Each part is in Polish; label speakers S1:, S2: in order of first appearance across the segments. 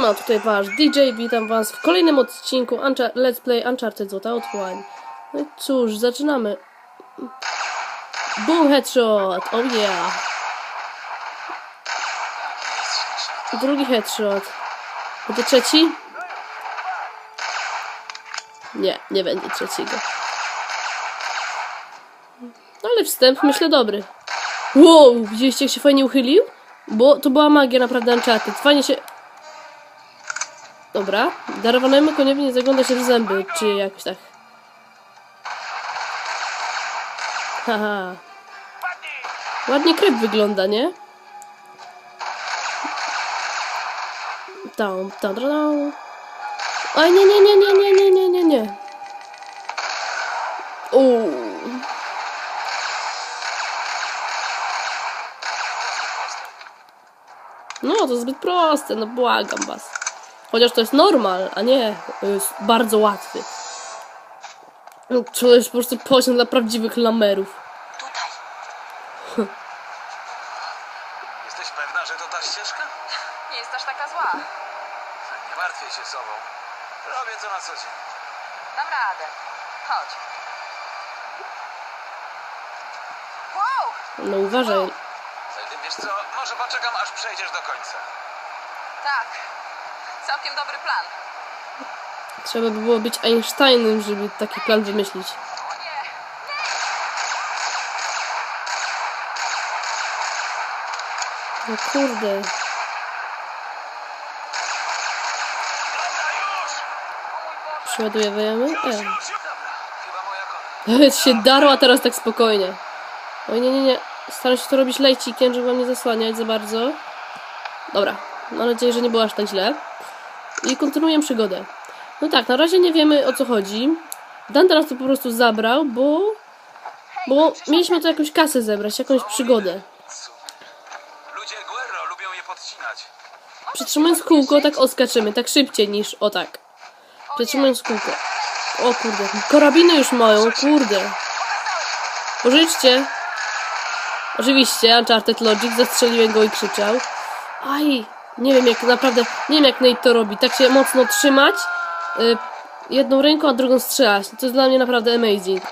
S1: Ma tutaj wasz DJ, witam was w kolejnym odcinku Let's Play Uncharted Złota Otchłań. No i cóż, zaczynamy. Boom headshot, oh yeah. Drugi headshot. Będzie trzeci? Nie, nie będzie trzeciego. No ale wstęp myślę dobry. Wow, widzieliście jak się fajnie uchylił? Bo to była magia naprawdę Uncharted. Fajnie się... Dobra. Darowanemu koniowi nie zagląda się w zęby, czy jakoś tak. Haha. Ładnie krew wygląda, nie? Tam, tam, tam. Oj, nie, nie, nie, nie, nie, nie, nie, nie, nie. No, to zbyt proste, no błagam was. Chociaż to jest normal, a nie jest bardzo łatwy. No, To jest po prostu poziom dla prawdziwych lamerów.
S2: Tutaj.
S3: Jesteś pewna, że to ta ścieżka?
S2: Nie jest aż taka zła.
S3: Nie martwię się sobą. Robię to na co dzień.
S2: Dam radę. Chodź. Wow!
S1: No uważaj.
S3: Zatem wiesz co, może poczekam aż przejdziesz do końca.
S2: Tak. Całkiem dobry plan.
S1: Trzeba by było być Einsteinem, żeby taki plan wymyślić. No kurde. Przeładujemy? E. Się darło, a teraz tak spokojnie. Oj, nie, nie, nie. Staram się to robić lejcikiem, żeby wam nie zasłaniać za bardzo. Dobra. Mam nadzieję, że nie było aż tak źle. I kontynuuję przygodę. No tak, na razie nie wiemy o co chodzi. Dante nas tu po prostu zabrał, bo... Bo mieliśmy tu jakąś kasę zebrać, jakąś przygodę.
S3: Ludzie Guerro lubią je podcinać.
S1: Przytrzymując kółko, tak oskaczymy, tak szybciej niż o tak. Przytrzymując kółko. O kurde, karabiny już mają, kurde. Pożyczcie. Oczywiście, Uncharted Logic, zastrzeliłem go i krzyczał. Aj, nie wiem jak naprawdę, nie wiem jak Nate to robi. Tak się mocno trzymać, y, jedną ręką, a drugą strzelać. To jest dla mnie naprawdę amazing.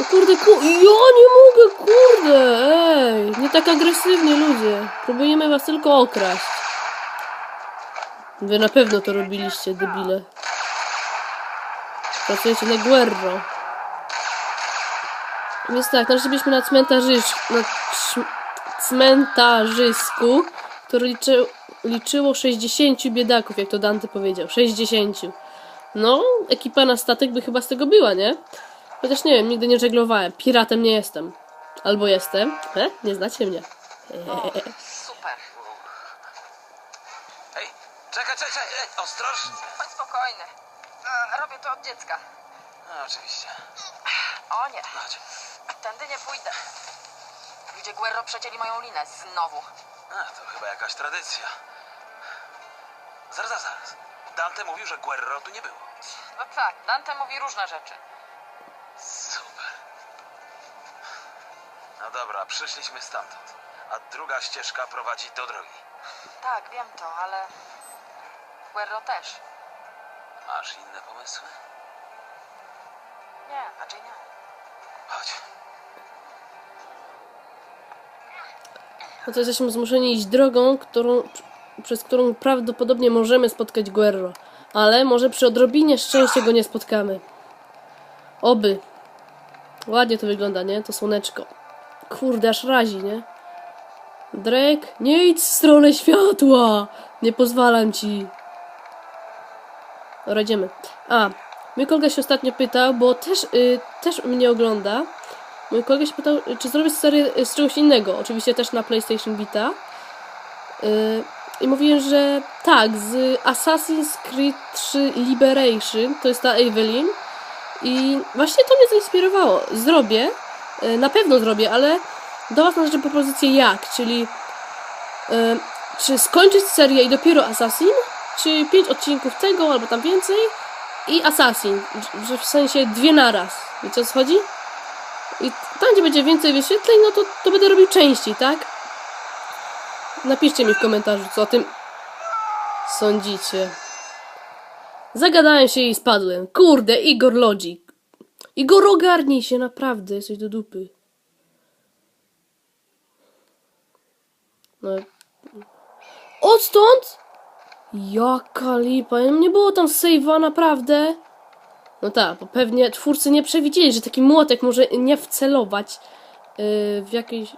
S1: O kurde, ku... ja nie mogę, kurde, ej, nie tak agresywnie ludzie. Próbujemy was tylko okraść. Wy na pewno to robiliście, debile. Pracujecie na Guerro. Więc tak, na razie byliśmy na cmentarzysz, na cmentarzysku, które liczy, liczyło 60 biedaków, jak to Dante powiedział. 60. No, ekipa na statek by chyba z tego była, nie? Chociaż nie wiem, nigdy nie żeglowałem. Piratem nie jestem. Albo jestem. He? Nie znacie mnie.
S2: Super.
S3: Ej, czekaj, czekaj, czekaj. Ostrożnie.
S2: Chodź spokojny. E, Robię to od dziecka.
S3: No, oczywiście.
S2: O nie.
S3: Chodź.
S2: Tędy nie pójdę. Ludzie Guerro przecięli moją linę. Znowu.
S3: A, to chyba jakaś tradycja. Zaraz, zaraz, zaraz. Dante mówił, że Guerro tu nie było.
S2: No tak, Dante mówi różne rzeczy.
S3: Super. No dobra, przyszliśmy stamtąd. A druga ścieżka prowadzi do drogi.
S2: Tak, wiem to, ale... Guerro też.
S3: Masz inne pomysły?
S2: Nie, raczej nie.
S3: Chodź.
S1: No to jesteśmy zmuszeni iść drogą, którą, przez którą prawdopodobnie możemy spotkać Guerro. Ale może przy odrobinie szczęścia go nie spotkamy. Oby. Ładnie to wygląda, nie? To słoneczko. Kurde, aż razi, nie? Drake, nie idź w stronę światła! Nie pozwalam ci. Dobra, idziemy. A, mój kolega się ostatnio pytał, bo też, y, też mnie ogląda. Mój kolega się pytał, czy zrobić serię z czegoś innego. Oczywiście też na PlayStation Vita. Y, I mówiłem, że tak, z Assassin's Creed 3 Liberation, to jest ta Evelyn. I właśnie to mnie zainspirowało. Zrobię, y, na pewno zrobię, ale do Was należy propozycję jak, czyli y, czy skończyć serię i dopiero Assassin, czy 5 odcinków tego, albo tam więcej i Assassin, w sensie dwie naraz. Wiecie o co chodzi? I tam, gdzie będzie więcej wyświetleń, no to, to będę robił częściej, tak? Napiszcie mi w komentarzu, co o tym sądzicie? Zagadałem się i spadłem. Kurde, Igor Lodzik. Igor, ogarnij się, naprawdę, jesteś do dupy. No. Odstąd? Jaka lipa, nie było tam save'a, naprawdę? No tak, bo pewnie twórcy nie przewidzieli, że taki młotek może nie wcelować yy, w jakieś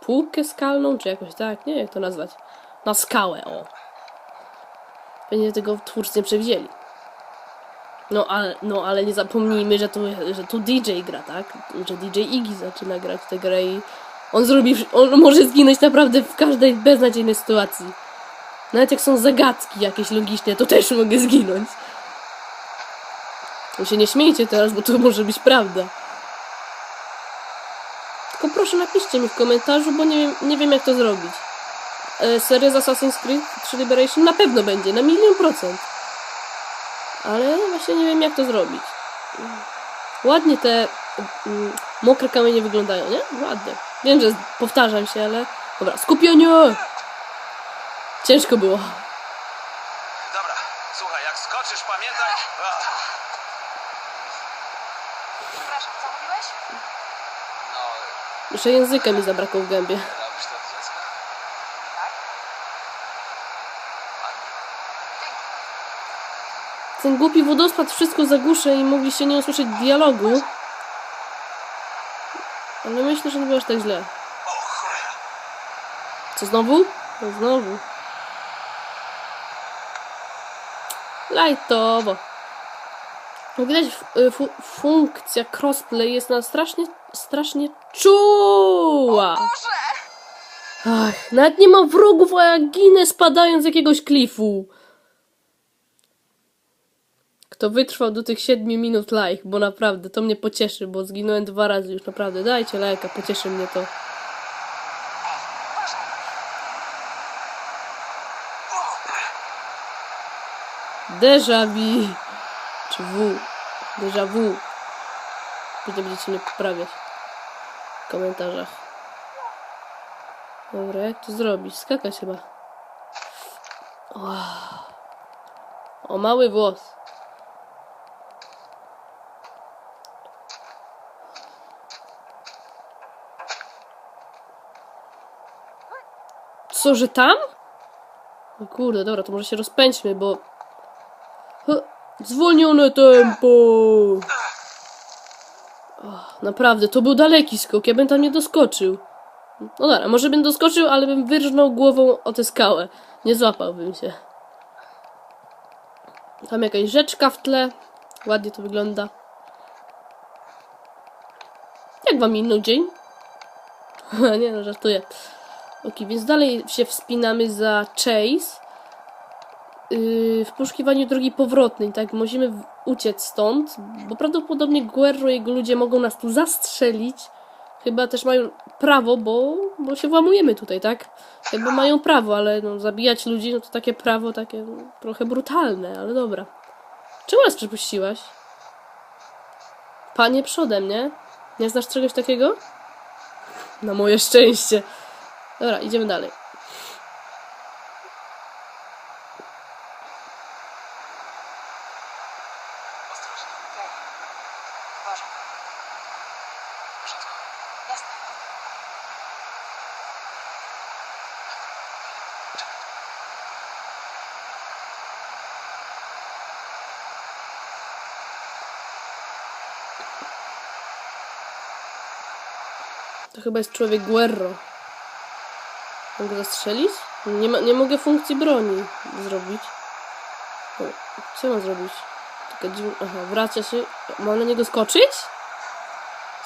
S1: półkę skalną, czy jakoś tak, nie wiem jak to nazwać. Na skałę, o. Pewnie tego twórcy nie przewidzieli. No ale, no, ale nie zapomnijmy, że tu, że tu DJ gra, tak? Że DJ Iggy zaczyna grać tę grę i on zrobi, on może zginąć naprawdę w każdej beznadziejnej sytuacji. Nawet jak są zagadki jakieś logiczne, to też mogę zginąć. No się nie śmiejcie teraz, bo to może być prawda. Tylko proszę napiszcie mi w komentarzu, bo nie wiem, nie wiem jak to zrobić. E, seria z Assassin's Creed 3 Liberation na pewno będzie, na milion procent. Ale właśnie nie wiem jak to zrobić. Ładnie te mm, mokre kamienie wyglądają, nie? Ładnie. Wiem, że powtarzam się, ale... Dobra, skupienie! Ciężko było.
S3: Dobra, słuchaj, jak skoczysz, pamiętaj... Ach,
S2: Przepraszam, co mówiłeś?
S3: no,
S1: Jeszcze języka mi zabrakło w gębie. Ten głupi wodospad wszystko zagłuszy i mogliście nie usłyszeć dialogu. Ale myślę, że nie było aż tak źle. Co znowu? No znowu. Jak widać, y, fu- funkcja crossplay jest na strasznie, strasznie czuła. Ach, nawet nie ma wrogów, a ja ginę spadając z jakiegoś klifu. Kto wytrwał do tych 7 minut like, bo naprawdę to mnie pocieszy, bo zginąłem dwa razy już, naprawdę. Dajcie lajka, pocieszy mnie to. Déjà vu. Czy W. Déjà vu. Gdzie będziecie mnie poprawiać w komentarzach. Dobra, jak to zrobić? Skakać chyba. Wow. O, mały włos. Co, że tam? No kurde, dobra, to może się rozpędźmy, bo... Zwolnione tempo! Naprawdę, to był daleki skok, ja bym tam nie doskoczył. No dobra, może bym doskoczył, ale bym wyrżnął głową o tę skałę. Nie złapałbym się. Tam jakaś rzeczka w tle. Ładnie to wygląda. Jak wam minął dzień? nie no, żartuję. Ok, więc dalej się wspinamy za Chase. Yy, w poszukiwaniu drogi powrotnej, tak? Musimy uciec stąd, bo prawdopodobnie Guerro i jego ludzie mogą nas tu zastrzelić. Chyba też mają prawo, bo, bo się włamujemy tutaj, tak? Jakby mają prawo, ale no, zabijać ludzi, no to takie prawo, takie trochę brutalne, ale dobra. Czemu nas przepuściłaś? Panie przodem, nie? Nie znasz czegoś takiego? Na moje szczęście. Dobra, idziemy dalej. To chyba jest człowiek Guerro. Mogę zastrzelić? Nie, ma, nie mogę funkcji broni zrobić. O, Co mam zrobić? Tylko dziw... Aha, wraca się. Mam na niego skoczyć?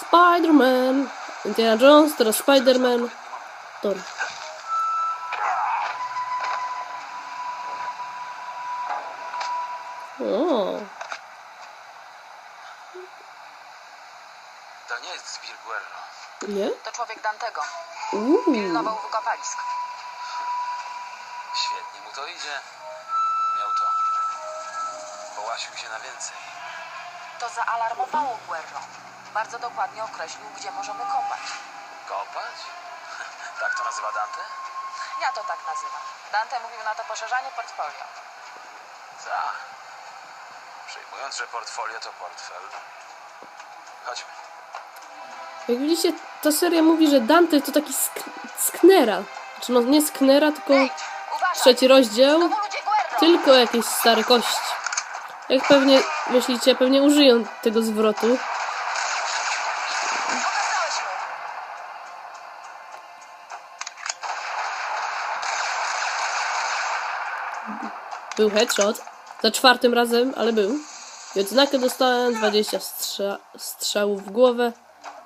S1: Spider-Man! Indiana Jones, teraz Spider-Man. Dobra. O,
S3: To nie jest Zbir Guerro.
S1: Nie?
S2: To człowiek Dantego.
S1: Uuu.
S2: Pilnował wykopalisk.
S3: Świetnie mu to idzie. Miał to. Połasił się na więcej.
S2: To zaalarmowało Guerro. Bardzo dokładnie określił, gdzie możemy kopać.
S3: Kopać? tak to nazywa Dante?
S2: Ja to tak nazywam. Dante mówił na to poszerzanie portfolio.
S3: Tak. Przyjmując, że portfolio to portfel. Chodźmy.
S1: Jak widzicie, ta seria mówi, że Dante to taki sk sknera. Znaczy, no nie sknera, tylko trzeci rozdział. Tylko jakieś stare kości. Jak pewnie myślicie, pewnie użyją tego zwrotu. Był headshot. Za czwartym razem, ale był. I odznakę dostałem 20 strza strzałów w głowę.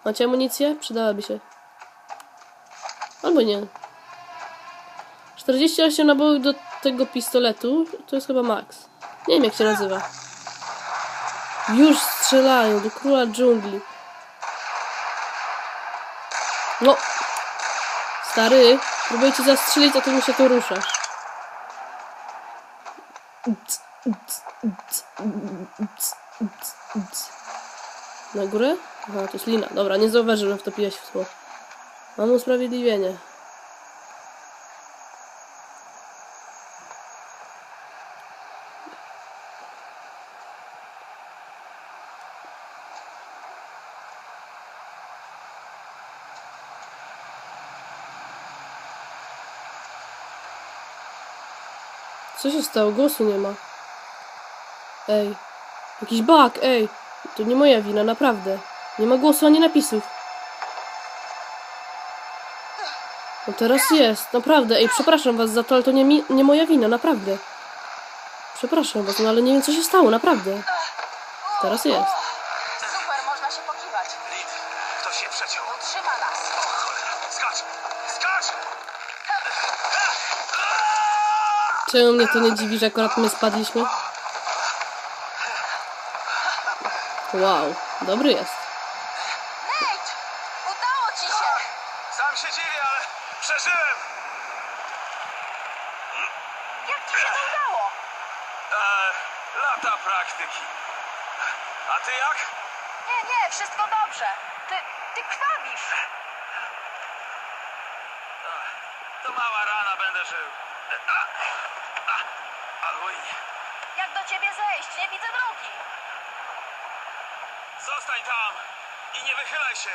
S1: Macie amunicję? Przydałaby się. Albo nie. 48 nabojów do tego pistoletu. To jest chyba max. Nie wiem jak się nazywa. Już strzelają do króla dżungli. No. Stary, próbuję cię zastrzelić, a ty mi się tu ruszasz. Na górę? Aha, to jest lina. Dobra, nie zauważyłem, wtopiłeś w tło. Mam usprawiedliwienie. Co się stało? Głosu nie ma. Ej. Jakiś bug, ej. To nie moja wina, naprawdę. Nie ma głosu ani napisów. No teraz jest, naprawdę. Ej, przepraszam was za to, ale to nie, mi, nie moja wina, naprawdę. Przepraszam was, no ale nie wiem co się stało, naprawdę. Teraz jest.
S2: Super, można się pokiwać.
S3: Lid, ktoś się przeciął.
S2: Utrzyma nas.
S3: O cholera. Skacz! Skacz!
S1: Czemu mnie to nie dziwi, że akurat my spadliśmy? Wow, dobry jest.
S2: Nate! Udało ci się!
S3: Sam się dziwię, ale przeżyłem!
S2: Jak ci się to udało?
S3: Eee, lata praktyki. A ty jak?
S2: Nie, nie, wszystko dobrze. Ty, ty krwawisz.
S3: To mała rana, będę żył. A, a, albo i nie.
S2: Jak do ciebie zejść? Nie widzę drogi.
S3: Zostań tam i nie wychylaj się.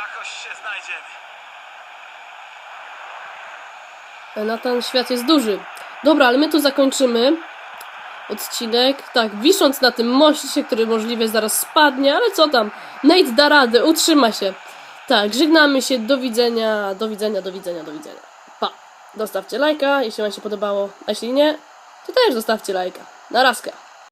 S3: Jakoś się znajdziemy.
S1: Na ten świat jest duży. Dobra, ale my tu zakończymy odcinek. Tak, wisząc na tym moście, który możliwie zaraz spadnie, ale co tam? Nate da radę, utrzyma się. Tak, żegnamy się, do widzenia, do widzenia, do widzenia, do widzenia. Pa! Dostawcie lajka, jeśli wam się podobało, a jeśli nie, to też zostawcie lajka. Na razkę.